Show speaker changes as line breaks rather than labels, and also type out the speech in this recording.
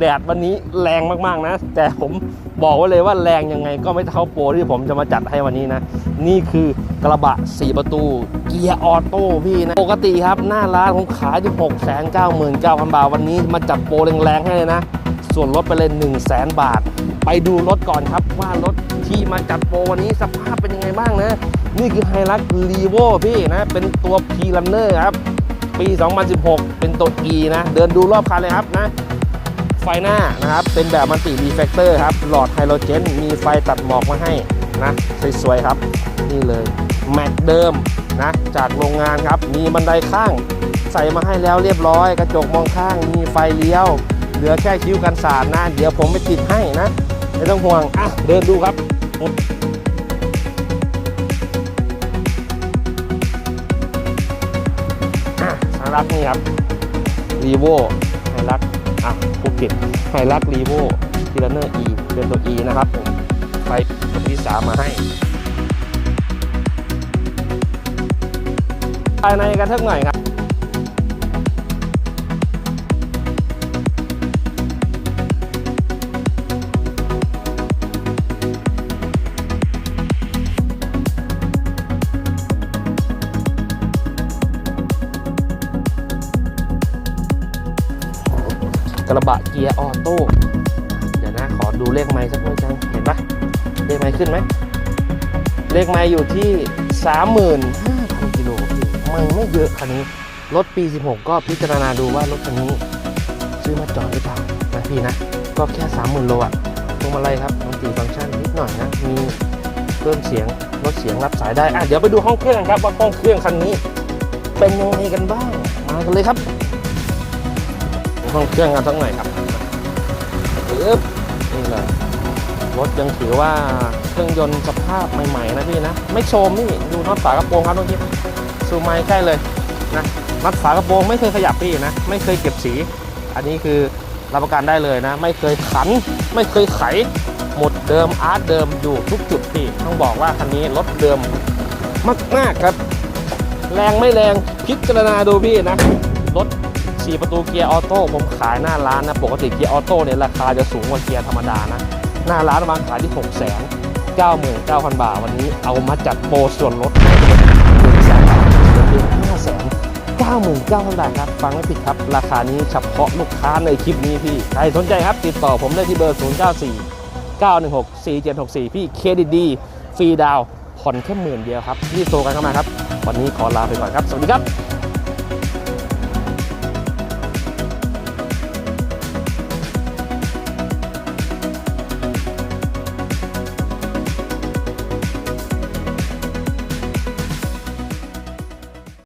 แดดวันนี้แรงมากๆนะ แต่ผมบอกไว้เลยว่าแรงยังไงก็ไม่เท่าโปรที่ผมจะมาจัดให้วันนี้นะ นี่คือกระบะ 4 ประตู เกียร์ออโต้พี่นะ ปกติครับหน้าร้านผมขายอยู่6 9 9 0 0 0 บาท วันนี้มาจัดโปรแรงๆให้เลยนะ ส่วนลดไปเลย1 0 0 0 0แบาท ไปดูรถก่อนครับว่ารถที่มาจัดโปรวันนี้สภาพเป็นยังไงบ้างนะ นี่คือไฮรักรีโวพี่นะ เป็นตัว p ี r ันเนอร์ครับ ปี 2016 เป็นตัว E นะ เดินดูรอบคันเลยครับนะ ไฟหน้านะครับ เป็นแบบมัลติรีเฟกเตอร์ครับ หลอดไฮโดรเจน มีไฟตัดหมอกมาให้นะ สวยๆครับ นี่เลย แม็กเดิมนะ จากโรงงานครับ มีบันไดข้างใส่มาให้แล้วเรียบร้อย กระจกมองข้าง มีไฟเลี้ยว เหลือแค่คิ้วกันสาดนะ เดี๋ยวผมไปติดให้นะ ไม่ต้องห่วง อะ เดินดูครับสารักนี่ครับรีโวไฮรัก อะภูเก็ตไฮรักรีโวทีลเนอร์ E เป็นตัว E นะครับผมไฟตัวที่สามมาให้ ภายในกันทักหน่อยครับ กระบะเกียร์ออโต้เดี๋ยวนะขอดูเลขไม้สักหน่อยจังเห็นปะเลขไม้ขึ้นไหมเลขไม้อยู่ที่ 35,000กิโลพี่มันไม่เยอะคันนี้ รถปี 16 ก็พิจารณาดูว่ารถคันนี้ ซื้อมาจอดหรือเปล่านะพี่นะ ก็แค่ 30,000โลอะพวงมาลัยครับมันตีฟังก์ชันนิดหน่อยนะ มีเพิ่มเสียงลดเสียงรับสายได้อะเดี๋ยวไปดูห้องเครื่องครับว่าห้องเครื่องคันนี้ เป็นยังไงกันบ้าง มากันเลยครับ ห้องเครื่องกันสักหน่อยครับปึ๊บนี่เลยรถยังถือว่าเครื่องยนต์สภาพใหม่ๆนะพี่นะ ไม่โชมนี่ดูน็อตฝากระโปรงครับทุกทีซูมไม้ใกล้เลยนะน็อตฝากระโปรงไม่เคยขยับพี่นะ ไม่เคยเก็บสี อันนี้คือรับประกันได้เลยนะ ไม่เคยขัน ไม่เคยไข หมดเดิมอาร์ตเดิมอยู่ทุกจุดพี่ต้องบอกว่าคันนี้รถเดิมมากๆครับ แรงไม่แรงพิจารณาดูพี่นะรถ 4 ประตูเกียร์ออโต้ผมขายหน้าร้านนะ ปกติเกียร์ออโต้เนี่ยราคาจะสูงกว่าเกียร์ธรรมดานะ หน้าร้านวางขายที่6 9 9 9 0 0 0 บาท วันนี้เอามาจัดโปรส่วนลดหนึ่งแสนบาทเหลือเพียงห้าแสนเก้าหมื่นเก้าพันบาทครับ ฟังไม่ผิดครับ ราคานี้เฉพาะลูกค้าในคลิปนี้พี่ ใครสนใจครับ ติดต่อผมได้ที่เบอร์ 0 9 4 916 4764 พี่เครดิตดีฟรีดาวผ่อนแค่หมื่นเดียวครับรีบโทรกันเข้ามาครับ วันนี้ขอลาไปก่อนครับ สวัสดีครับ